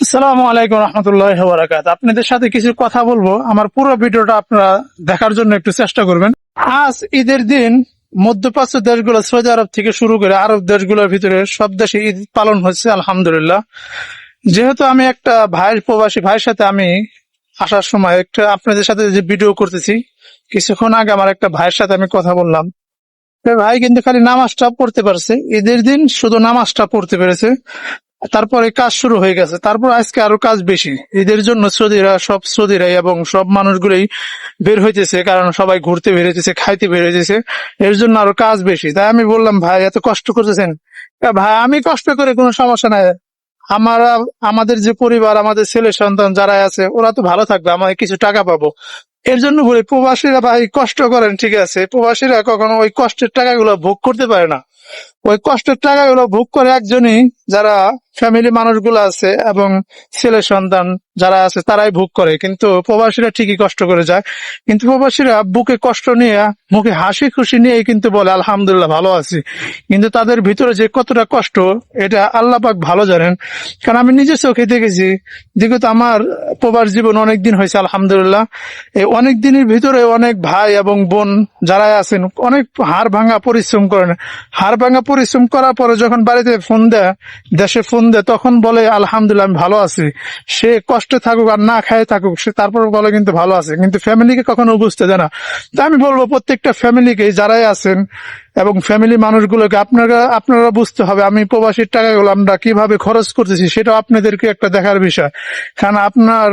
আসসালামু আলাইকুম রহমতুল্লাহ বারাকাত আপনাদের সাথে কিছু কথা বলব। আমার পুরো ভিডিওটা আপনারা দেখার জন্য একটু চেষ্টা করবেন। আজ ঈদের দিন মধ্যপ্রাচ্য দেশগুলো সৌদি আরব থেকে শুরু করে আরব দেশগুলোর ভিতরে সব দেশে ঈদ পালন হচ্ছে, আলহামদুলিল্লাহ। যেহেতু আমি একটা ভাইয়ের প্রবাসী, ভাইয়ের সাথে আমি আসার সময় একটা আপনাদের সাথে যে ভিডিও করতেছি, কিছুক্ষণ আগে আমার একটা ভাইয়ের সাথে আমি কথা বললাম। ভাই কিন্তু খালি নামাজটা পড়তে পারছে। ঈদের দিন শুধু নামাজটা পড়তে পেরেছে। তারপরে কাজ শুরু হয়ে গেছে। তারপর আজকে আরও কাজ বেশি। ঈদের জন্য সৌদিরা, সব সৌদিরাই এবং সব মানুষগুলোই বের হইতেছে, কারণ সবাই ঘুরতে বের হইতেছে, খাইতে বের হইতেছে। এর জন্য আরও কাজ বেশি। তাই আমি বললাম, ভাই, এত কষ্ট করতেছেন? ভাই, আমি কষ্ট করে কোনো সমস্যা নাই। আমরা, আমাদের যে পরিবার, আমাদের ছেলে সন্তান যারা আছে, ওরা তো ভালো থাকবে আমাদের কিছু টাকা পাবো। এর জন্য বলি প্রবাসীরা ভাই কষ্ট করেন, ঠিক আছে? প্রবাসীরা কখনো ওই কষ্টের টাকাগুলো ভোগ করতে পারে না। ওই কষ্টের টাকাগুলো ভোগ করে একজনই যারা ফ্যামিলি মানুষগুলো আছে এবং ছেলে সন্তান যারা আছে, তারাই ভোগ করে। কিন্তু প্রবাসীরা ঠিকই কষ্ট করে যায়। কিন্তু প্রবাসীরা বুকে কষ্ট নিয়ে, মুখে হাসি খুশি নিয়ে কিন্তু বলে, আলহামদুলিল্লাহ, ভালো আছি। কিন্তু তাদের ভিতরে যে কতটা কষ্ট, এটা আল্লাহ পাক ভালো জানেন। কারণ আমি নিজে চোখে দেখেছি, যেহেতু আমার প্রবাস জীবন অনেক দিন হয়েছে, আলহামদুলিল্লাহ অনেক দিনের ভিতরে অনেক ভাই এবং বোন যারা আছেন, অনেক হাড় ভাঙা পরিশ্রম করেন। হাড় ভাঙা পরিশ্রম করার পরে যখন বাড়িতে ফোন দেয়, দেশে ফোন দেয়, তখন বলে, আলহামদুলিল্লাহ, আমি ভালো আছি। সে কষ্টে থাকুক আর না খায় থাকুক, সে তারপর বলে, কিন্তু ভালো আছে। কিন্তু ফ্যামিলিকে কখনো বুঝতে দেয় না। তা আমি বলব, প্রত্যেকটা ফ্যামিলিকে যারাই আছেন এবং ফ্যামিলি মানুষগুলোকে আপনারা আপনারা বুঝতে হবে আমি প্রবাসীর টাকাগুলো আমরা কীভাবে খরচ করতেছি সেটা আপনাদেরকে একটা দেখার বিষয়। কারণ আপনার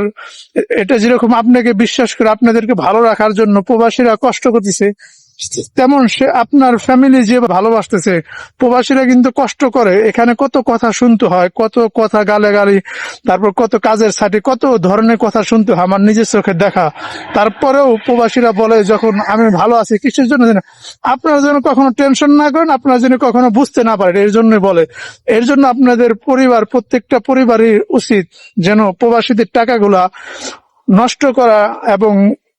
এটা যেরকম আপনাকে বিশ্বাস করে আপনাদেরকে ভালো রাখার জন্য প্রবাসীরা কষ্ট করতেছে তেমন সে আপনার ফ্যামিলি যে ভালোবাসতেছে, প্রবাসীরা কিন্তু কষ্ট করে। এখানে কত কথা শুনতে হয়, কত কথা গালে গালি তারপর কত কাজের সাথে কত ধরনের কথা শুনতে হয় আমার নিজের চোখে দেখা। তারপরেও প্রবাসীরা বলে যখন, আমি ভালো আছি, কিসের জন্য? আপনারা যেন কখনো টেনশন না করেন, আপনারা যেন কখনো বুঝতে না পারেন, এর জন্য বলে। এর জন্য আপনাদের পরিবার, প্রত্যেকটা পরিবারই উচিত যেন প্রবাসীদের টাকাগুলা নষ্ট করা এবং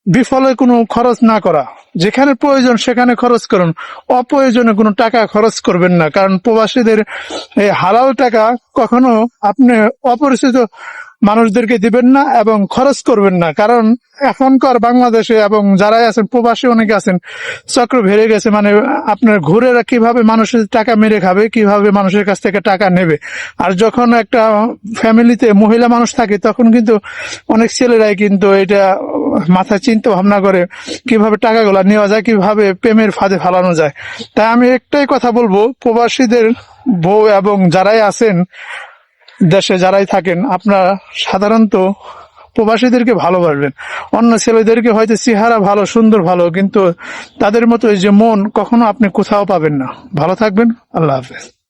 বিফলে কোনো খরচ না করা। যেখানে প্রয়োজন সেখানে খরচ করুন। অপ্রয়োজনে কোনো টাকা খরচ করবেন না। কারণ প্রবাসীদের এই হালাল টাকা কখনো আপনি অপরিচিত মানুষদেরকে দিবেন না এবং খরচ করবেন না। কারণ এখনকার বাংলাদেশে এবং যারাই আছেন, প্রবাসী অনেকে আছেন, চক্র ভেড়ে গেছে। মানে আপনার ঘুরেরা কীভাবে মানুষের টাকা মেরে খাবে, কীভাবে মানুষের কাছ থেকে টাকা নেবে। আর যখন একটা ফ্যামিলিতে মহিলা মানুষ থাকে, তখন কিন্তু অনেক ছেলেরাই কিন্তু এটা মাথায় চিন্তা ভাবনা করে কীভাবে টাকাগুলো নেওয়া যায়, কীভাবে প্রেমের ফাঁদে ফালানো যায়। তাই আমি একটাই কথা বলব, প্রবাসীদের বউ এবং যারাই আছেন, দেশে যারাই থাকেন, আপনারা সাধারণত প্রবাসীদেরকে ভালোবাসবেন। অন্য ছেলেদেরকে হয়তো চেহারা ভালো, সুন্দর ভালো, কিন্তু তাদের মতো এই যে মন কখনো আপনি কোথাও পাবেন না। ভালো থাকবেন, আল্লাহ হাফেজ।